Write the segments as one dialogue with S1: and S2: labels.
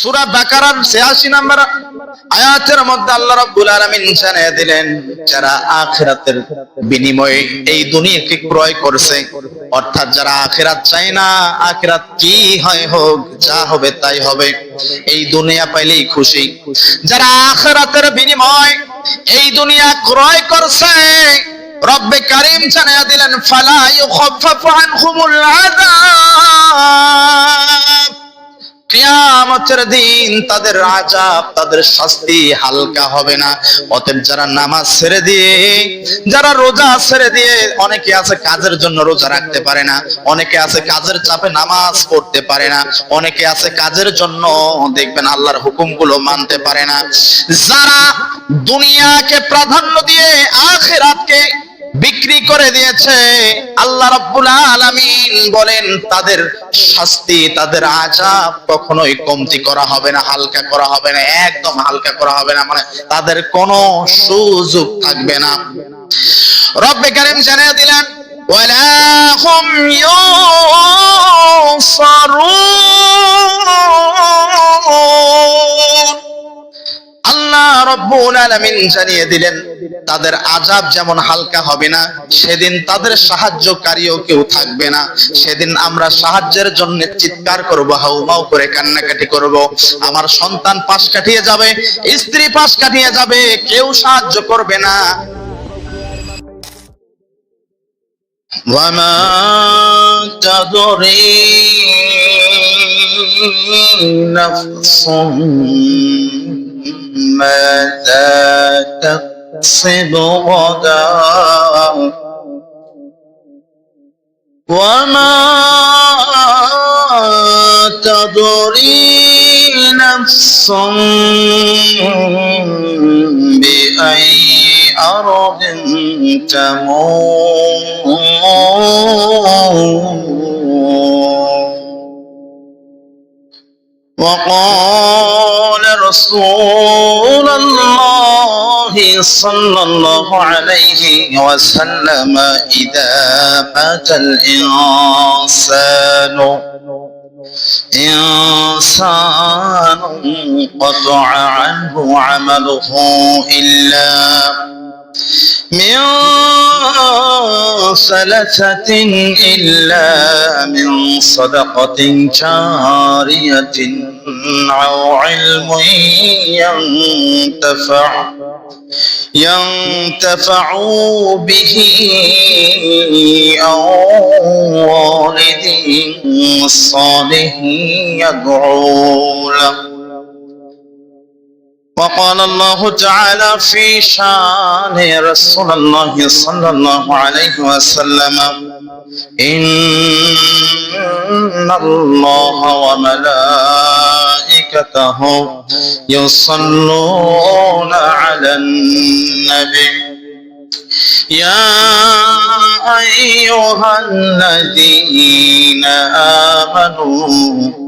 S1: সূরা বাকারার 86 নম্বর আয়াতের মধ্যে আল্লাহ দিলেন, যারা বিনিময়ে এই দুনিয়াকে ক্রয় করছে, অর্থাৎ যারা চায় না কি হয় হোক, যা হবে তাই হবে, এই দুনিয়া পাইলেই খুশি। যারা আখিরাতের বিনিময় এই দুনিয়া ক্রয় করছে, রব্বে কারিম জানিয়ে দিলেন, ফালা আনহুমুল আযাব। কিয়ামতের দিন তাদের আজাব তাদের শাস্তি হালকা হবে না। অতএব যারা নামাজ ছেড়ে দিয়ে, যারা রোজা ছেড়ে দিয়ে, অনেকে আছে কাজের জন্য রোজা রাখতে পারে না, অনেকে আছে কাজের চাপে নামাজ পড়তে পারে না, অনেকে আছে কাজের জন্য দেখবেন আল্লাহর হুকুমগুলো মানতে পারে না। যারা দুনিয়াকে প্রাধান্য দিয়ে আখেরাতকে বিক্রি করে দিয়েছে। আল্লাহ রাব্বুল আলামিন বলেন, তাদের শাস্তি, তাদের আযাব কখনোই কমতি করা হবে না, হালকা করা হবে না, একদম হালকা করা হবে না মানে তাদের কোনো সুযোগ থাকবে না। রব্বে কারীম জানিয়ে দিলেন, ওয়ালা হুম আল্লাহ রব্বুল আলামিন জানিয়ে দিলেন তাদের আজাব যেমন হালকা হবে না সেদিন তাদের সাহায্যকারীও কেউ থাকবে না সেদিন আমরা সাহায্যের জন্য চিৎকার করব হাউমাউ করে কান্নাকাটি করব আমার সন্তান পাশ কাটিয়ে যাবে স্ত্রী পাশ কাটিয়ে যাবে কেউ সাহায্য করবে না وما تدري نفس ماذا تكسب غدا وما تدري نفس بأي أرض تموت. وقال رسول الله صلى الله عليه وسلم إذا مات الإنسان إنسان قطع عنه عمله إلا من ثلاثة إلا من صدقة جارية أو علم ينتفع ينتفع به أو والد صالح يدعو له. وقال الله تعالى في شان رسول الله صلى الله عليه وسلم إن الله وملائكته يصلون على النبي. يا أيها الذين آمنوا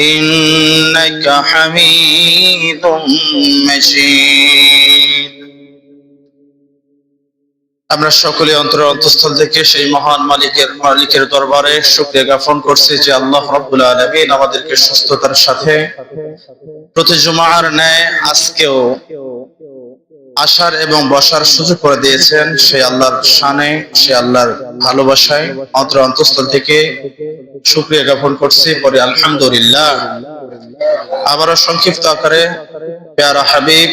S1: إنك حميد مجيد আমরা সকলে অন্তরের অন্তঃস্থল থেকে সেই মহান মালিকের মালিকের দরবারে শুকরিয়া জ্ঞাপন করছি যে আল্লাহ রাব্বুল আলামিন আমাদেরকে সুস্থতার সাথে প্রতি জুমার ন্যায় আজকেও আসার এবং বসার সুযোগ করে দিয়েছেন সেই আল্লাহর শানে সে আল্লাহর ভালোবাসায় অন্তর অন্তঃস্থল থেকে শুক্রিয়া জ্ঞাপন করছি। পরে আলহামদুলিল্লাহ। আবারও সংক্ষিপ্ত আকারে পেয়ারা হাবিব,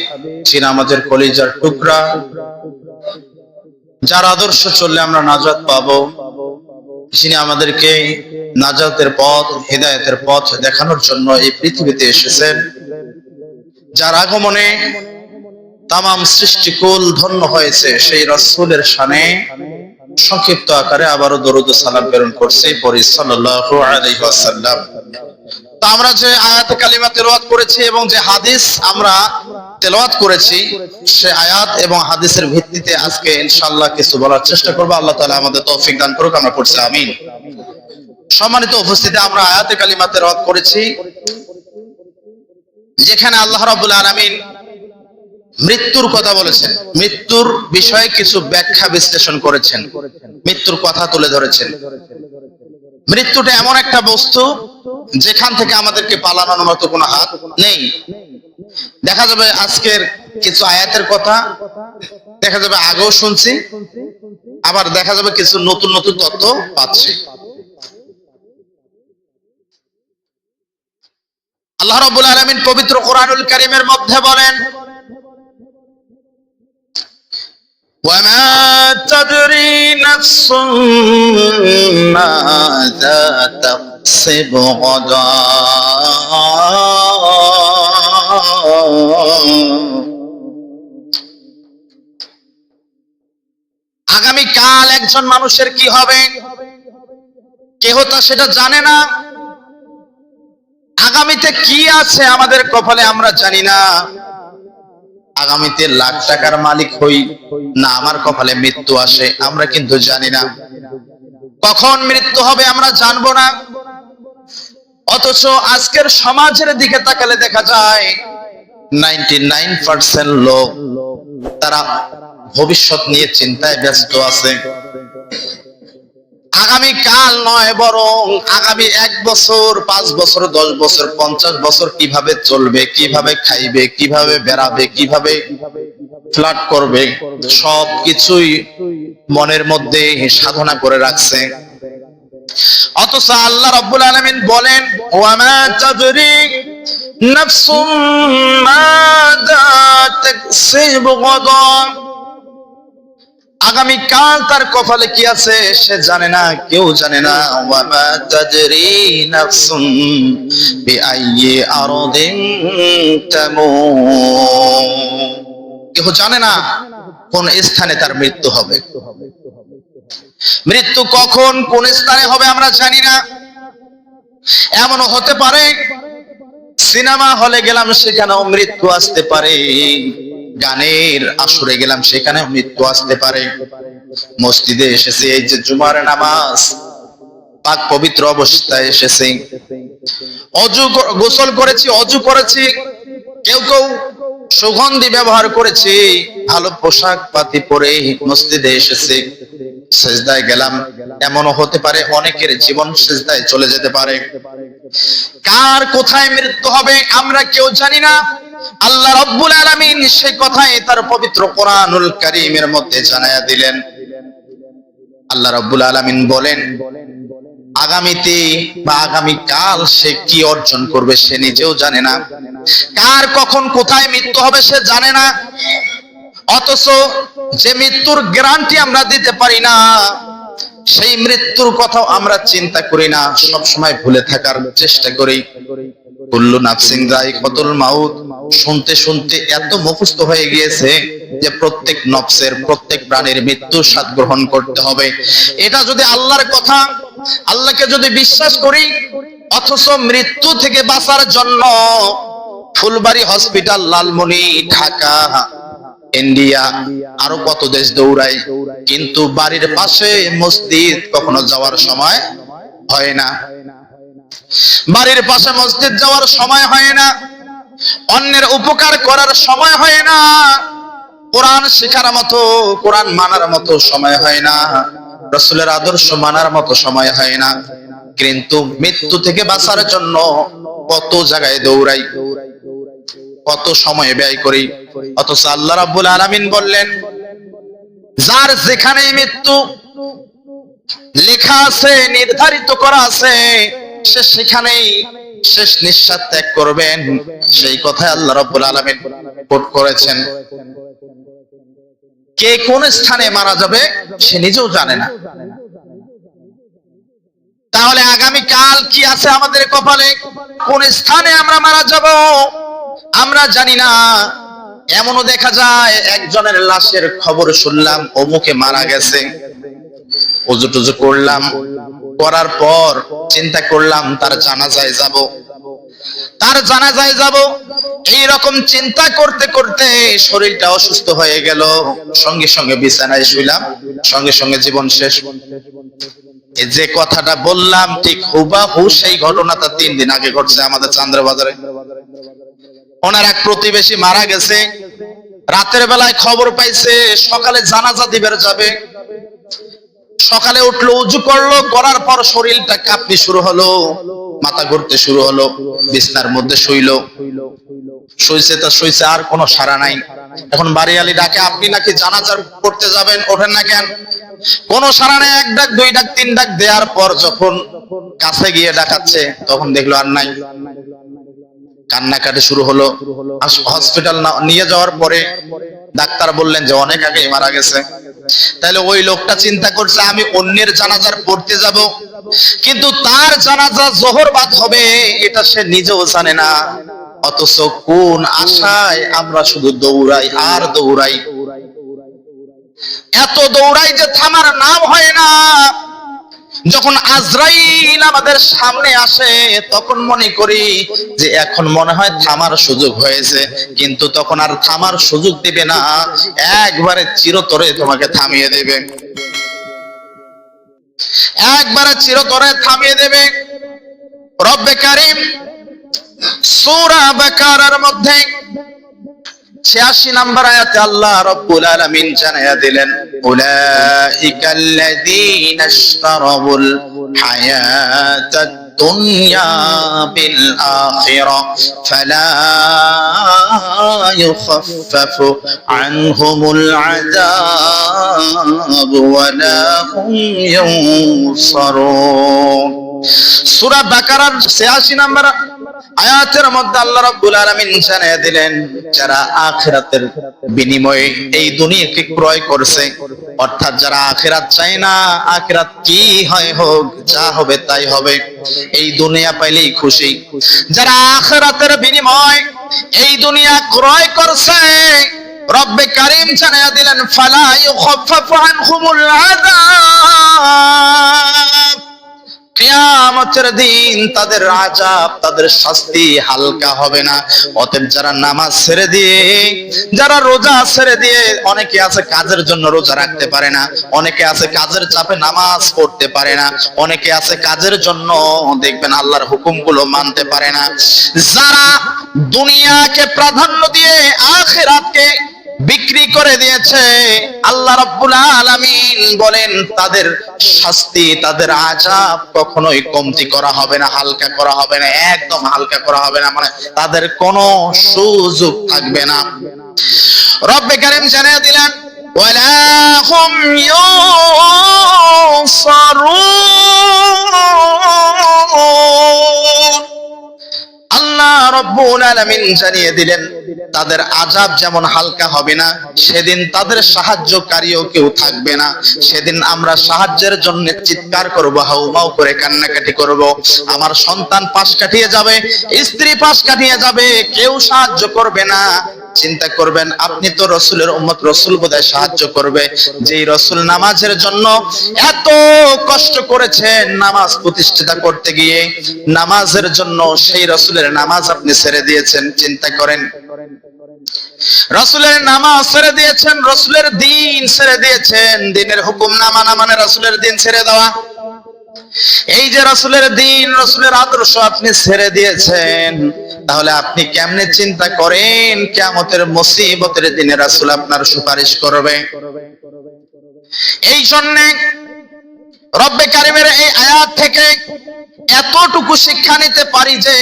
S1: যিনি আমাদের কলিজার টুকরা, যার আদর্শ চললে আমরা নাজাত পাবো, যিনি আমাদেরকে নাজাতের পথ, হৃদায়তের পথ দেখানোর জন্য এই পৃথিবীতে এসেছেন। যার আগমনে তামাম সৃষ্টিকুল ধন্য হয়েছে। সেই রসুলের সানে সংক্ষিপ্ত আকারে আবারও দরুদ সালাম প্রেরণ করছে পরি সাল্লাল্লাহু আমরা যে আয়াত কালিমা তেলাওয়াত করেছি এবং যে হাদিস আমরা তেলাওয়াত করেছি, সে আয়াত এবং হাদিসের ভিত্তিতে আজকে ইনশাআল্লাহ কিছু বলার চেষ্টা করব। আল্লাহ তাআলা আমাদের তৌফিক দান করুক, আমরা পড়ছি আমিন। সম্মানিত উপস্থিতি আমরা আয়াতে কালিমা তেলাওয়াত করেছি, যেখানে আল্লাহ রাব্বুল আলামিন মৃত্যুর কথা বলেছেন। মৃত্যুর বিষয়ে কিছু ব্যাখ্যা বিশ্লেষণ করেছেন। মৃত্যুর কথা তুলে ধরেছেন। মৃত্যুটা এমন একটা বস্তু যেখান থেকে আমাদেরকে পালানোর মতো কোনো হাত নেই। দেখা যাবে আজকের কিছু আয়াতের কথা, দেখা যাবে আগেও শুনছি, আবার দেখা যাবে কিছু নতুন নতুন তথ্য পাচ্ছি। আল্লাহ রাব্বুল আলামিন পবিত্র কোরআনুল কারীমের মধ্যে বলেন وما تدري نفس ماذا تكسب غدا আগামী কাল একজন মানুষের কি হবে কেহ তা সেটা জানে না আগামীতে কি আছে আমাদের কপালে আমরা জানি না আগামীতে লাখ টাকার মালিক হই না আমার কপালে মৃত্যু আসে, আমরা কিন্তু জানি না। কখন মৃত্যু হবে আমরা জানব না। অথচ আজকের সমাজের দিকে তাকালে দেখা যায় নাইনটি লোক তারা ভবিষ্যৎ নিয়ে চিন্তায় ব্যস্ত আছে। আগামী কাল নয়, বরং আগামী এক বছর, পাঁচ বছর, দশ বছর, পঞ্চাশ বছর কীভাবে চলবে, কীভাবে খাইবে, কীভাবে বেড়াবে, কীভাবে ফ্লাট করবে, সব কিছুই মনের মধ্যে সাধনা করে রাখছে। অথচ আল্লাহ রাব্বুল আলামিন বলেন, ওয়ামা আগামী কাল তার কপালে কি আছে সে জানে না, কেউ জানে না। কেউ জানে না কোন স্থানে তার মৃত্যু হবে। মৃত্যু কখন, কোন স্থানে হবে আমরা জানি না। এমনও হতে পারে, সিনেমা হলে গেলাম সেখানেও মৃত্যু আসতে পারে। গানের আসরে গেলাম সেখানেও মৃত্যু আসতে পারে। মসজিদে এসেছে এই যে জুমার নামাজ, পাক পবিত্র অবস্থায় এসেছে। অজু গোসল করেছি, অজু করেছি, কেউ কেউ সুগন্ধি ব্যবহার করেছি, ভালো পোশাক পাতি পরে মসজিদে এসেছে। সেজদায় গেলাম, এমনও হতে পারে অনেকের জীবন সেজদায় চলে যেতে পারে। কার কোথায় মৃত্যু হবে আমরা কেউ জানি না। আল্লাহ রব্বুল আলামিন সেই কথাই তার পবিত্র কোরআনুল কারীমের মধ্যে জানায়া দিলেন। আল্লাহ রব্বুল আলামিন বলেন, আগামীতে বা আগামী কাল সে কি অর্জন করবে সে নিজেও জানে না। কার কখন কোথায় মৃত্যু হবে সে জানে না। অথচ যে মৃত্যুর গ্যারান্টি আমরা দিতে পারি না, সেই মৃত্যুর কথাও আমরা চিন্তা করি না সব সময় ভুলে থাকার চেষ্টা করি। কুল্লু নাফসিং কতল মাউত? শুনতে শুনতে এত মুখস্থ হয়ে গিয়েছে যে প্রত্যেক নফসের, প্রত্যেক প্রাণীর মৃত্যু স্বাদ গ্রহণ করতে হবে। এটা যদি আল্লাহর কথা, আল্লাহকে যদি বিশ্বাস করি, অথচ মৃত্যু থেকে বাঁচার জন্য ফুলবাড়ি হসপিটাল, লালমনি, ঢাকা, ইন্ডিয়া, আরও কত দেশ দৌড়াই কিন্তু বাড়ির পাশে মসজিদ কখনো যাওয়ার সময় হয় না। বাড়ির পাশে মসজিদ যাওয়ার সময় হয় না। অন্যের উপকার করার সময় হয় না। কোরআন শেখার মতো, কোরআন মানার মতো সময় হয় না। রসুলের আদর্শ মানার মতো সময় হয় না। কিন্তু মৃত্যু থেকে বাঁচার জন্য কত জায়গায় দৌড়াই, কত সময় ব্যয় করি। অথচ আল্লাহ রাব্বুল আলামিন বললেন, যার যেখানেই মৃত্যু লেখা আছে, নির্ধারিত করা আছে সে সেখানেই শেষ নিঃশ্বাস ত্যাগ করবেন। সেই কথায় আল্লাহ রাব্বুল আলামিন কোট করেছেন। কে কোন স্থানে মারা যাবে সে নিজেও জানে না। তাহলে আগামী কাল কি আছে আমাদের কপালে? কোন স্থানে আমরা মারা যাব? আমরা জানি না। এমনও দেখা যায়, একজনের লাশের খবর শুনলাম, অমুকে মারা গেছে। উজু টুজু করলাম। করার পর চিন্তা করলাম, তার জানাজায় যাব। তার জানাজায় যাব। এই রকম চিন্তা করতে করতে শরীরটা অসুস্থ হয়ে গেল। সঙ্গে সঙ্গে বিছানায় শুইলাম। সঙ্গে সঙ্গে জীবন শেষ। যে কথাটা বললাম, ঠিক হুবাহু সেই ঘটনাটা তিন দিন আগে ঘটছে আমাদের চান্দ্রবাজারে। ওনার এক প্রতিবেশী মারা গেছে। রাতের বেলায় খবর পাইছে, সকালে জানাজা দিবের যাবে। সকালে উঠল, উজু করল করার পর শরীরটা কাঁপনি শুরু হলো, মাথা ঘুরতে শুরু হলো, বিছনার মধ্যে শুইলো। শুইছে তা শুইছে, আর কোনো সারা নাই। এখন বাড়িয়ালি ডাকে, আপনি নাকি জানাজার করতে যাবেন, ওঠেন না কেন? কোনো সারা নেই, এক ডাক, দুই ডাক, তিন ডাক, দেওয়ার পর যখন কাছে গিয়ে ডাকাচ্ছে তখন দেখল আর নাই। কান্নাকাটি শুরু হলো। হসপিটাল নিয়ে যাওয়ার পরে ডাক্তার বললেন যে, অনেক আগেই মারা গেছে। তাহলে ওই লোকটা চিন্তা করছে, আমি অন্যের জানাজার পড়তে যাব। কিন্তু তার জানাজা জোহর বাদ হবে, এটা সে নিজেও জানে না। অথচ কোন আশায় আমরা শুধু দৌড়াই, আর দৌড়াই। এত দৌড়াই যে থামার নাম হয় না। যখন আজরাইল আমাদের সামনে আসে, তখন মনে করি যে এখন মনে হয় থামার সুযোগ হয়েছে। কিন্তু তখন আর থামার সুযোগ দিবে না। একবারে চিরতরে তোমাকে থামিয়ে দেবে। একবারে চিরতরে থামিয়ে দেবে। রব্বে কারিম সূরা বাকারার মধ্যে ছিয়াশি নাম্বার আয়াতে আল্লাহ রব্বুল আলামিন জানাইয়া দিলেন উলাইকাল্লাযীনা ইশতারাবুল হায়াতাদ দুনিয়া বিল আখিরা ফালা ইউখাফফাফু আনহুমুল আযাব ওয়ালা হুম ইউনসারুন সূরা বাকারার 86 নাম্বার আয়াতের মধ্যে আল্লাহ রাব্বুল আলামিন জানিয়ে দিলেন, যারা আখিরাতের বিনিময়ে এই দুনিয়াকে ক্রয় করছে, অর্থাৎ যারা আখিরাত চায় না, আখিরাত কি হয় হোক, যা হবে তাই হবে, এই দুনিয়া পাইলেই খুশি। যারা আখিরাতের বিনিময় এই দুনিয়া ক্রয় করছে, রব্বে কারিম জানিয়ে দিলেন, ফালা ইউখাফফাফু আনহুমুল আযাব। কিয়ামতের দিন তাদের আজাব তাদের শাস্তি হালকা হবে না। অতএব যারা নামাজ ছেড়ে দিয়ে, যারা রোজা ছেড়ে দিয়ে অনেকে আছে কাজের জন্য রোজা রাখতে পারে না, অনেকে আছে কাজের চাপে নামাজ পড়তে পারে না, অনেকে আছে কাজের জন্য দেখবেন আল্লাহর হুকুমগুলো মানতে পারে না। যারা দুনিয়াকে প্রাধান্য দিয়ে আখিরাতকে বিক্রি করে দিয়েছে। আল্লাহ রাব্বুল আলামিন বলেন, তাদের শাস্তি, তাদের আযাব কখনোই কমতি করা হবে না, হালকা করা হবে না, একদম হালকা করা হবে না মানে তাদের কোনো সুযোগ থাকবে না। রব্বে কারীম জানিয়ে দিলেন, ওয়ালা হুম রব্বুল আলামিন জানিয়ে দিলেন, তাদের আজাব যেমন হালকা হবে না, সেদিন তাদের সাহায্যকারীও কেউ থাকবে না। সেদিন আমরা সাহায্যের জন্য চিৎকার করব, হাউমাউ করে কান্নাকাটি করব। আমার সন্তান পাশ কাটিয়ে যাবে, স্ত্রী পাশ কাটিয়ে যাবে, কেউ সাহায্য করবে না। চিন্তা করবেন, আপনি তো রসুলের উম্মত, রসুল বোধহয় সাহায্য করবে। যেই রসুল নামাজের জন্য এত কষ্ট করেছেন নামাজ প্রতিষ্ঠিতা করতে গিয়ে, নামাজের জন্য সেই রসুলের নামাজ আপনি ছেড়ে দিয়েছেন, চিন্তা করেন। রসুলের নামাজ ছেড়ে দিয়েছেন, রসুলের দিন ছেড়ে দিয়েছেন, দিনের হুকুম না মানা মানে রসুলের দিন ছেড়ে দেওয়া। এই যে রসুলের দিন, রসুলের আদর্শ আপনি ছেড়ে দিয়েছেন, তাহলে আপনি কেমনে চিন্তা করেন? কেমতের মুসিবতের দিনে রাসুল আপনার সুপারিশ করবে। এই জন্যে রব্বে কারিমের এই আয়াত থেকে এতটুকু শিক্ষা নিতে পারি যে,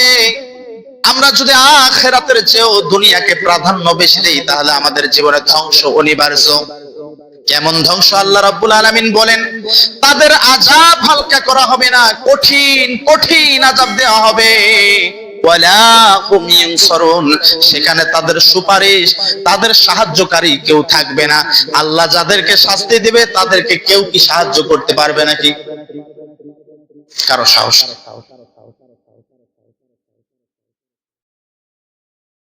S1: আমরা যদি আখেরাতের চেয়েও দুনিয়াকে প্রাধান্য বেশি দিই, তাহলে আমাদের জীবনে ধ্বংস অনিবার্য। কেমন ধ্বংস আল্লাহ রাব্বুল আলামিন বলেন, তাদের আজাব হালকা করা হবে না, কঠিন কঠিন আজাব দেওয়া হবে। সেখানে তাদের সুপারিশ, তাদের সাহায্যকারী কেউ থাকবে না। আল্লাহ যাদেরকে শাস্তি দিবে, তাদেরকে কেউ কি সাহায্য করতে পারবে নাকি? কারও সাহস।